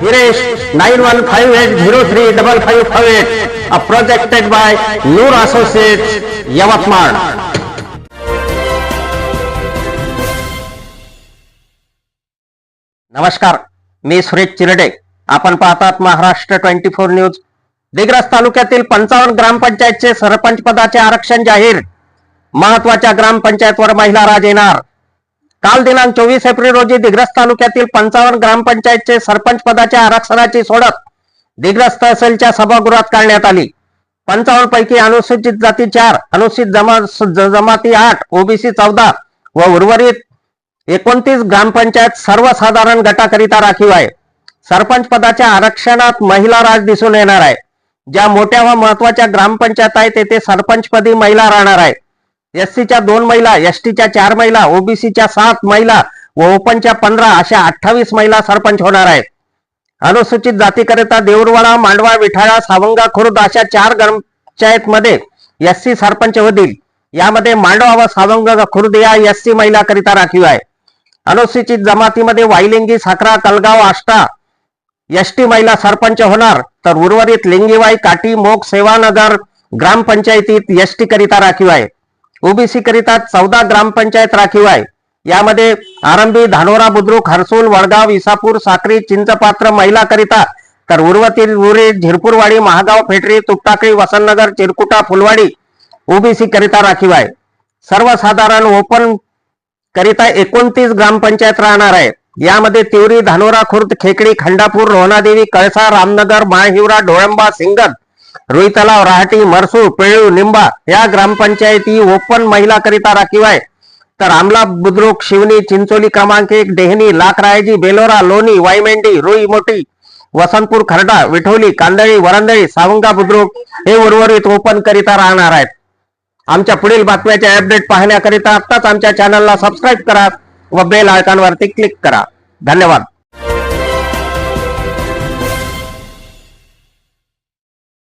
Hiresh nine one five eight zero three double five eight by Noor Yavatmal नमस्कार मी सुरेश चिरडे. आपण पाहतात Maharashtra twenty four news. Digras तालुक्यातील पंचावन्न ग्रामपंचायतचे सरपंच पदाचे आरक्षण जाहीर. महत्त्वाच्या ग्रामपंचायतवर महिला राज येणार. काल दिनांक चोवीस एप्रिल रोजी दिग्रस तालुक्यातील पंचावन्न ग्रामपंचायतचे सरपंच पदाच्या आरक्षणाची सोडत दिग्रस तहसीलच्या सभागृहात काढण्यात आली. पंचावन्न पैकी अनुसूचित जाती चार अनुसूचित जमा जमाती आठ ओबीसी चौदा व उर्वरित एकोणतीस ग्रामपंचायत सर्वसाधारण गटाकरिता राखीव आहे. सरपंच पदाच्या आरक्षणात महिला राज दिसून येणार आहे. ज्या मोठ्या व महत्त्वाच्या ग्रामपंचायत आहेत तेथे सरपंचपदी महिला राहणार आहे एससीच्या दोन महिला एसटीच्या चार महिला ओबीसीच्या सात महिला व ओपनच्या पंधरा अशा अठ्ठावीस महिला सरपंच होणार आहेत. अनुसूचित जातीकरिता देऊरवाडा मांडवा विठाळा सावंगा खुर्द अशा चार ग्रामपंचायत मध्ये एससी सरपंच होतील. यामध्ये मांडवा व सावंगा खुर्द या एससी महिलाकरिता राखीव आहे. अनुसूचित जमातीमध्ये वायलिंगी साखरा कलगाव आष्टा एसटी महिला सरपंच होणार. तर उर्वरित लिंगीवाई काटी मोग सेवानगर ग्रामपंचायतीत एसटी करिता राखीव आहे. ओबीसी करिता चौदा ग्रामपंचायत राखीव आहे. यामध्ये आरंभी धानोरा बुद्रुक हरसूल वडगाव इसापूर साक्री चिंचपात्र महिला करिता तर उर्वरित उरी झिरपूरवाडी महागाव फेटरी तुपटाकळी वसंतनगर चिरकुटा फुलवाडी ओबीसी करिता राखीव आहे. सर्वसाधारण ओपन करिता एकोणतीस ग्रामपंचायत राहणार आहे. यामध्ये तिवरी धानोरा खुर्द खेकडी खंडापूर रोहनादेवी कळसा रामनगर माळहिवरा डोळंबा सिंगत रुई तलाव राहटी मरसूळ पेळू निंबा या ग्रामपंचायती ओपन महिला करिता राखीव आहे तर आमला बुद्रुक शिवनी चिंचोली क्रमांक एक डेहनी लाखरायजी बेलोरा लोणी वायमेंडी रुई मोठी वसंतपूर खरडा विठोली कांदळी वरंदळी सावंगा बुद्रुक हे उर्वरित ओपन करिता राहणार आहेत. आमच्या पुढील बातम्याचे अपडेट पाहण्याकरिता आत्ताच आमच्या चॅनलला सबस्क्राईब करा व बेल आयकॉनवरती क्लिक करा. धन्यवाद.